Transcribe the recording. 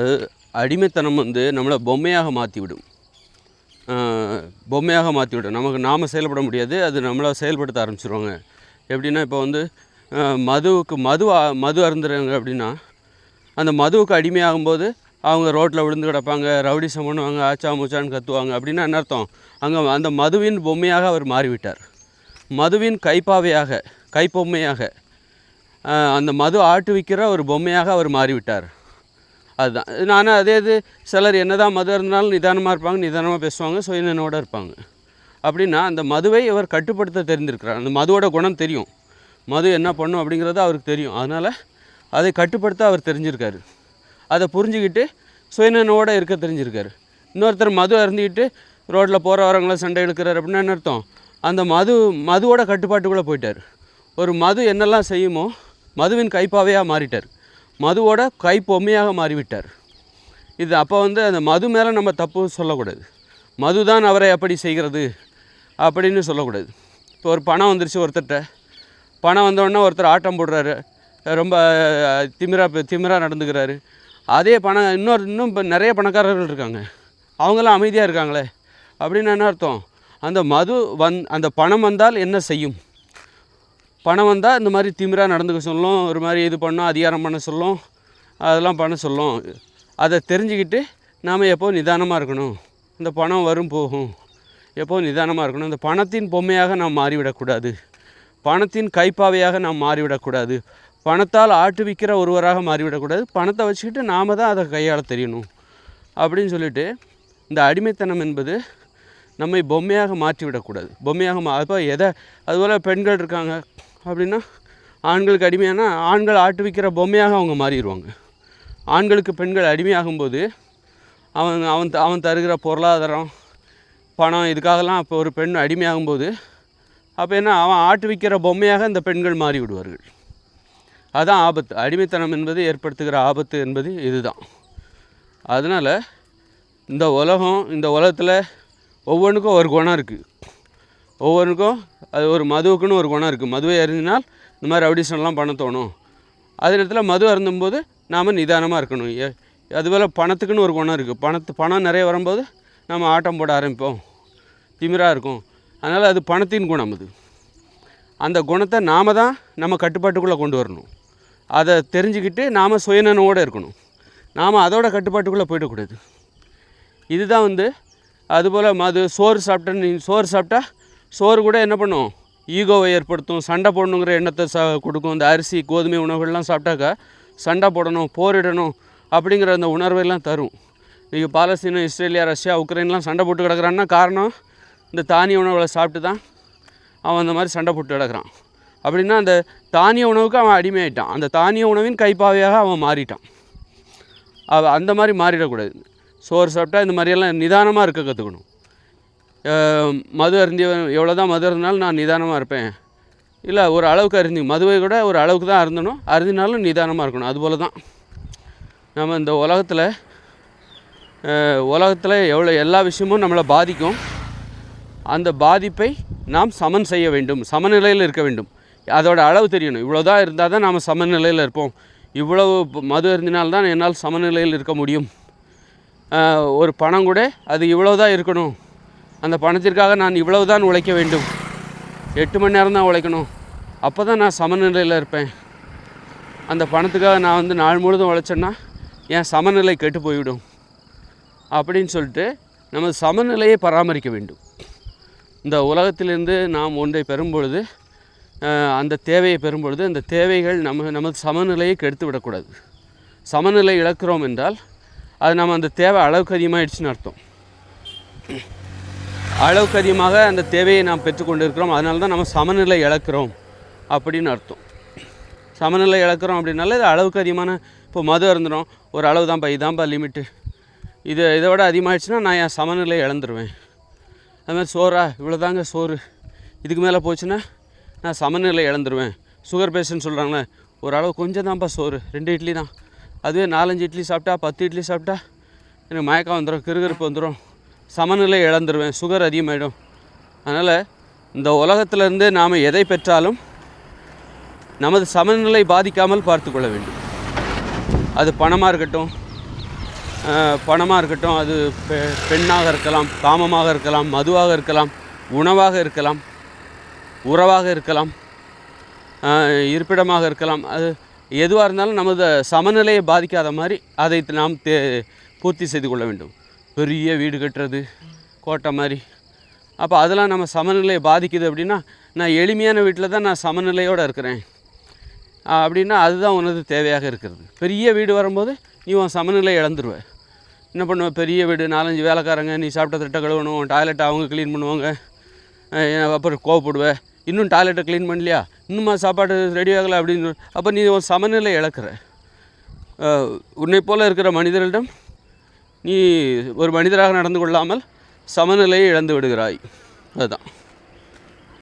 அது அடிமைத்தனம் வந்து நம்மளை பொம்மையாக மாற்றிவிடும். பொம்மையாக மாற்றிவிடும். நமக்கு நாம் செயல்பட முடியாது அது நம்மளை செயல்படுத்த ஆரம்பிச்சிருவாங்க. எப்படின்னா இப்போ வந்து மதுவுக்கு மது மது அருந்துறாங்க அப்படின்னா அந்த மதுவுக்கு அடிமையாகும்போது அவங்க ரோட்டில் விழுந்து கிடப்பாங்க ரவுடிசம் பண்ணுவாங்க ஆச்சா மூச்சான்னு கத்துவாங்க அப்படின்னா என்ன அர்த்தம்? அங்கே அந்த மதுவின் பொம்மையாக அவர் மாறிவிட்டார். மதுவின் கைப்பாவையாக கைப்பொம்மையாக அந்த மது ஆட்டுவிக்கிற ஒரு பொம்மையாக அவர் மாறிவிட்டார். அதுதான். நானும் அதே இது சிலர் என்னதான் மது இருந்தாலும் நிதானமாக இருப்பாங்க நிதானமாக பேசுவாங்க சுயநனோடு இருப்பாங்க. அப்படின்னா அந்த மதுவை இவர் கட்டுப்படுத்த தெரிஞ்சிருக்கிறார் அந்த மதுவோட குணம் தெரியும். மது என்ன பண்ணும் அப்படிங்கிறது அவருக்கு தெரியும். அதனால் அதை கட்டுப்படுத்த அவர் தெரிஞ்சிருக்காரு. அதை புரிஞ்சுக்கிட்டு சுயநனோட இருக்க தெரிஞ்சிருக்காரு. இன்னொருத்தர் மது அருந்திக்கிட்டு ரோட்டில் போகிறவரங்களை சண்டை எடுக்கிறார் அப்படின்னா என்ன அர்த்தம்? அந்த மது மதுவோட கட்டுப்பாட்டுக்குள்ளே போயிட்டார். ஒரு மது என்னெல்லாம் செய்யுமோ மதுவின் கைப்பாவையாக மாறிட்டார். மதுவோட கை பொம்மையாக மாறிவிட்டார். இது அப்போ வந்து அந்த மது மேலே நம்ம தப்பு சொல்லக்கூடாது. மது தான் அவரை அப்படி செய்கிறது அப்படின்னு சொல்லக்கூடாது. இப்போ ஒரு பணம் வந்துருச்சு ஒருத்தர்கிட்ட பணம் வந்தோடனே ஒருத்தர் ஆட்டம் போடுறாரு. ரொம்ப அஹ், திமிரா திமிரா நடந்துக்கிறாரு. அதே பணம் இன்னொரு இன்னும் இப்போ நிறைய பணக்காரர்கள் இருக்காங்க. அவங்களாம் அமைதியாக இருக்காங்களே அப்படின்னு என்ன அர்த்தம்? அந்த மது வந் அந்த பணம் வந்தால் என்ன செய்யும்? பணம் வந்தால் இந்த மாதிரி திமிராக நடந்துக்க சொல்லும் ஒரு மாதிரி இது பண்ணோம் அதிகாரம் பண்ண சொல்லும் அதெல்லாம் பண்ண சொல்லும். அதை தெரிஞ்சுக்கிட்டு நாம் எப்போ நிதானமாக இருக்கணும். இந்த பணம் வரும் போகும். எப்போ நிதானமாக இருக்கணும். இந்த பணத்தின் பொம்மையாக நாம் மாறிவிடக்கூடாது. பணத்தின் கைப்பாவையாக நாம் மாறிவிடக்கூடாது. பணத்தால் ஆட்டுவிக்கிற ஒருவராக மாறிவிடக்கூடாது. பணத்தை வச்சுக்கிட்டு நாம் தான் அதை கையாள தெரியணும். அப்படின்னு சொல்லிட்டு இந்த அடிமைத்தனம் என்பது நம்மை பொம்மையாக மாற்றிவிடக்கூடாது. பொம்மையாக மா அப்போ எதை அதுபோல் பெண்கள் இருக்காங்க. அப்படின்னா ஆண்களுக்கு அடிமையான ஆண்கள் ஆட்டுவிக்கிற பொம்மையாக அவங்க மாறிடுவாங்க. ஆண்களுக்கு பெண்கள் அடிமையாகும்போது அவன் அவன் த- அவன் தருகிற பொருளாதாரம் பணம் இதுக்காகலாம் இப்போ ஒரு பெண் அடிமையாகும்போது அப்போ என்ன அவன் ஆட்டுவிக்கிற பொம்மையாக இந்த பெண்கள் மாறி விடுவார்கள் ஆபத்து. அடிமைத்தனம் என்பது ஏற்படுத்துகிற ஆபத்து என்பது இதுதான். அதனால் இந்த உலகம் இந்த உலகத்தில் ஒவ்வொன்றுக்கும் ஒரு குணம் இருக்குது ஒவ்வொன்றுக்கும் அது ஒரு மதுவுக்குன்னு ஒரு குணம் இருக்குது. மதுவை அறிஞ்சினால் இந்த மாதிரி ரவுடிசன்லாம் பண்ண தோணும். அதே நேரத்தில் மது அருந்தும்போது நாம் நிதானமாக இருக்கணும். ஏ அதுபோல் பணத்துக்குன்னு ஒரு குணம் இருக்குது. பணத்து பணம் நிறைய வரும்போது நம்ம ஆட்டம் போட ஆரம்பிப்போம். திமிராக இருக்கும். அதனால் அது பணத்தின் குணம் அது. அந்த குணத்தை நாம் தான் நம்ம கட்டுப்பாட்டுக்குள்ளே கொண்டு வரணும். அதை தெரிஞ்சுக்கிட்டு நாம் சுயநனவோடு இருக்கணும். நாம் அதோட கட்டுப்பாட்டுக்குள்ளே போயிடக்கூடாது. இதுதான் வந்து அதுபோல் மது சோறு சாப்பிட்டேன்னு சோறு சாப்பிட்டா சோறு கூட என்ன பண்ணும்? ஈகோவை ஏற்படுத்தும். சண்டை போடணுங்கிற எண்ணத்தை ச கொடுக்கும். இந்த அரிசி கோதுமை உணவுகள்லாம் சாப்பிட்டாக்கா சண்டை போடணும் போரிடணும் அப்படிங்கிற அந்த உணர்வையெல்லாம் தரும். இன்றைக்கி பாலஸ்தீனம் இஸ்ரேலியா ரஷ்யா உக்ரைன்லாம் சண்டை போட்டு கிடக்குறான்னா காரணம் இந்த தானிய உணவுகளை சாப்பிட்டு தான் அவன் அந்த மாதிரி சண்டை போட்டு கிடக்குறான். அப்படின்னா அந்த தானிய உணவுக்கு அவன் அடிமையாயிட்டான். அந்த தானிய உணவின் கைப்பாவையாக அவன் மாறிட்டான். அவ அந்த மாதிரி மாறிடக்கூடாது. சோறு சாப்பிட்டா இந்த மாதிரியெல்லாம் நிதானமாக இருக்க கற்றுக்கணும் மது அருந்தியவன் எவ்வளோ தான் மது அருந்தினாலும் நான் நிதானமாக இருப்பேன். இல்லை ஒரு அளவுக்கு அருந்தி மதுவை கூட ஒரு அளவுக்கு தான் அருந்தணும். அருந்தினாலும் நிதானமாக இருக்கணும். அதுபோல தான் நம்ம இந்த உலகத்தில் உலகத்தில் எவ்வளோ எல்லா விஷயமும் நம்மளை பாதிக்கும். அந்த பாதிப்பை நாம் சமன் செய்ய வேண்டும். சமநிலையில் இருக்க வேண்டும். அதோட அளவு தெரியணும். இவ்வளோ தான் இருந்தால் தான் நாம் சமநிலையில் இருப்போம். இவ்வளவு மது அருந்தினால்தான் என்னால் சமநிலையில் இருக்க முடியும். ஒரு பணம் கூட அது இவ்வளோ தான் இருக்கணும். அந்த பணத்திற்காக நான் இவ்வளவு தான் உழைக்க வேண்டும். எட்டு மணி நேரம் தான் உழைக்கணும். அப்போ தான் நான் சமநிலையில் இருப்பேன். அந்த பணத்துக்காக நான் வந்து நாள் முழுதும் உழைச்சேன்னா என் சமநிலை கெட்டு போய்விடும். அப்படின்னு சொல்லிட்டு நமது சமநிலையை பராமரிக்க வேண்டும். இந்த உலகத்திலிருந்து நாம் ஒன்றை பெறும் பொழுது அந்த தேவையை பெறும் பொழுது அந்த தேவைகள் நம்ம நமது சமநிலையை கெடுத்து விடக்கூடாது சமநிலை இழக்கிறோம் என்றால் அது நம்ம அந்த தேவை அளவுக்கு அதிகமாகிடுச்சுன்னு அர்த்தம். அளவுக்கு அதிகமாக அந்த தேவையை நாம் பெற்றுக்கொண்டிருக்கிறோம். அதனால தான் நம்ம சமநிலை இழக்கிறோம் அப்படின்னு அர்த்தம். சமநிலை இழக்கிறோம் அப்படின்னால இது அளவுக்கு அதிகமான இப்போ மது இருந்துடும் ஒரு அளவு தான்ப்பா இதான்ப்பா லிமிட்டு. இது இதை விட அதிகமாகிடுச்சுன்னா நான் என் சமநிலை இழந்துருவேன். அதுமாதிரி சோறா இவ்வளோதாங்க சோறு. இதுக்கு மேலே போச்சுன்னா நான் சமநிலை இழந்துருவேன். சுகர் பேஷண்ட் சொல்கிறாங்களே ஒரு அளவு கொஞ்சம் தான்ப்பா சோறு. ரெண்டு இட்லி தான். அதுவே நாலஞ்சு இட்லி சாப்பிட்டா பத்து இட்லி சாப்பிட்டா எனக்கு மயக்கம் வந்துடும் கிருகிருப்பு வந்துடும் சமநிலை இழந்துருவேன் சுகர் அதிகமாகிடும் அதனால் இந்த உலகத்திலேருந்து நாம் எதை பெற்றாலும் நமது சமநிலை பாதிக்காமல் பார்த்து கொள்ள வேண்டும். அது பணமாக இருக்கட்டும் பணமாக இருக்கட்டும் அது பெ பெண்ணாக இருக்கலாம் காமமாக இருக்கலாம் மதுவாக இருக்கலாம் உணவாக இருக்கலாம் உறவாக இருக்கலாம் இருப்பிடமாக இருக்கலாம் அது எதுவாக இருந்தாலும் நமது சமநிலையை பாதிக்காத மாதிரி அதை நாம் தே பூர்த்தி செய்து கொள்ள வேண்டும். பெரிய வீடு கட்டுறது கோட்டை மாதிரி. அப்போ அதெல்லாம் நம்ம சமநிலையை பாதிக்குது அப்படின்னா நான் எளிமையான வீட்டில் தான் நான் சமநிலையோடு இருக்கிறேன். அப்படின்னா அதுதான் உனது தேவையாக இருக்கிறது. பெரிய வீடு வரும்போது நீ உன் சமநிலை இழந்துருவ. என்ன பண்ணுவ? பெரிய வீடு நாலஞ்சு வேலைக்காரங்க நீ சாப்பிட்ட தட்டை கழுவணும் உன் டாய்லெட்டை அவங்க க்ளீன் பண்ணுவாங்க. அப்புறம் கோவப்படுவேன் இன்னும் டாய்லெட்டை க்ளீன் பண்ணலையா? இன்னுமா சாப்பாடு ரெடி ஆகலை அப்படின்னு அப்போ நீ உன் சமநிலை இழக்கிற. உன்னை போல இருக்கிற மனிதர்களிடம் நீ ஒரு மனிதராக நடந்து கொள்ளாமல் சமநிலையை இழந்து விடுகிறாய். அதுதான்.